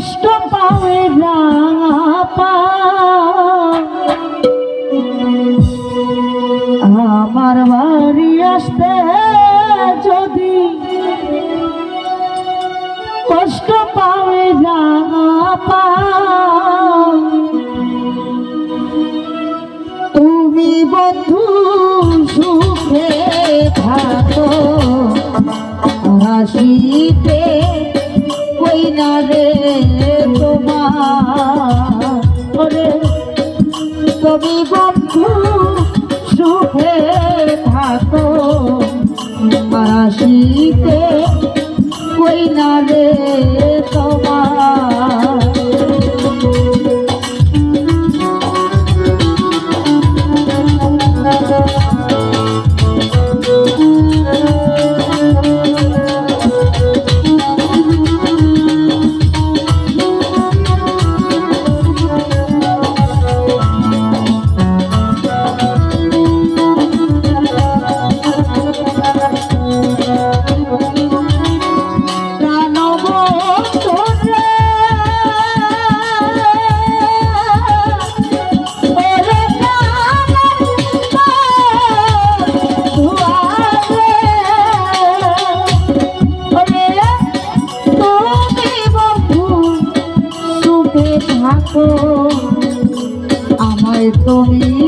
কষ্ট পাওয়ে রাঙা আমার বাড়ি আসতে যদি কষ্ট পাওয়ে রাঙা পা যদি বন্ধু সুখে থাকো আসিতে কই না রে তো। আমায় তুমি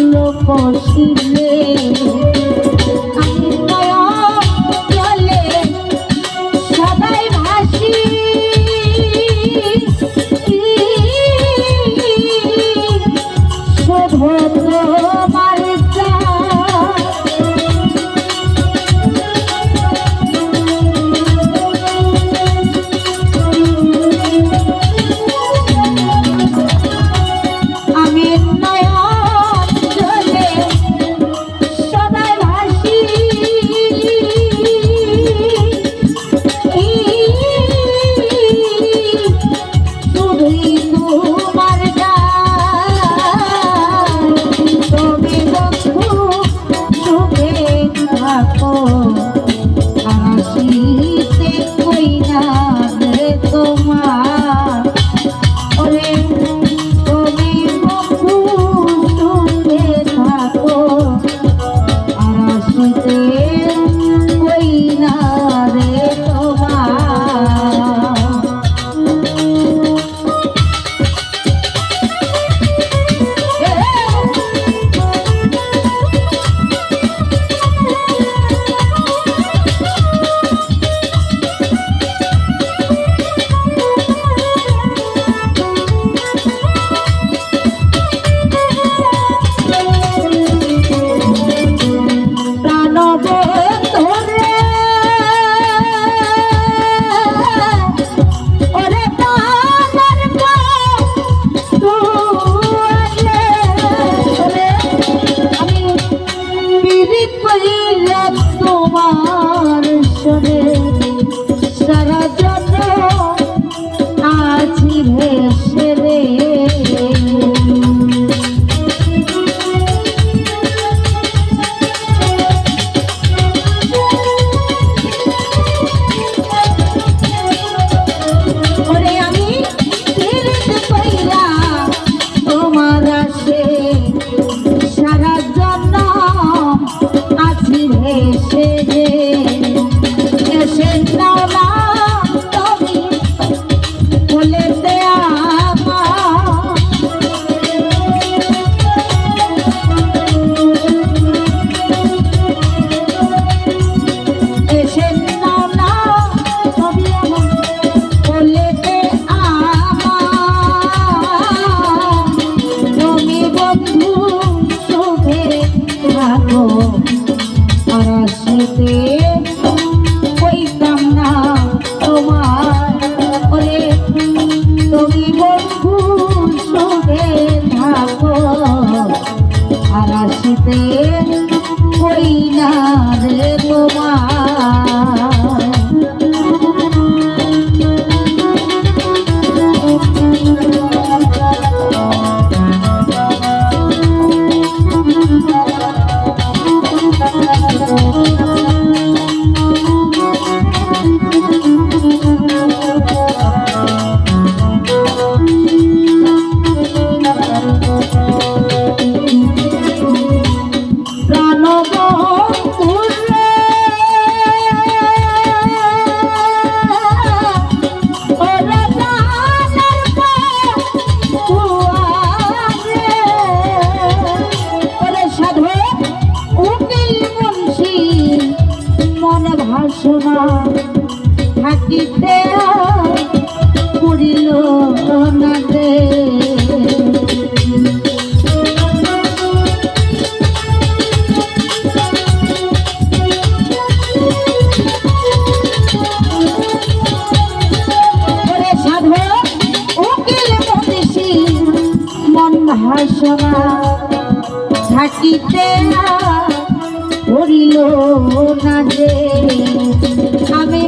করল কষ্ট। রে দেখিতে পড়িল না দে ভাষণা থাকিতে পড়িল না আমি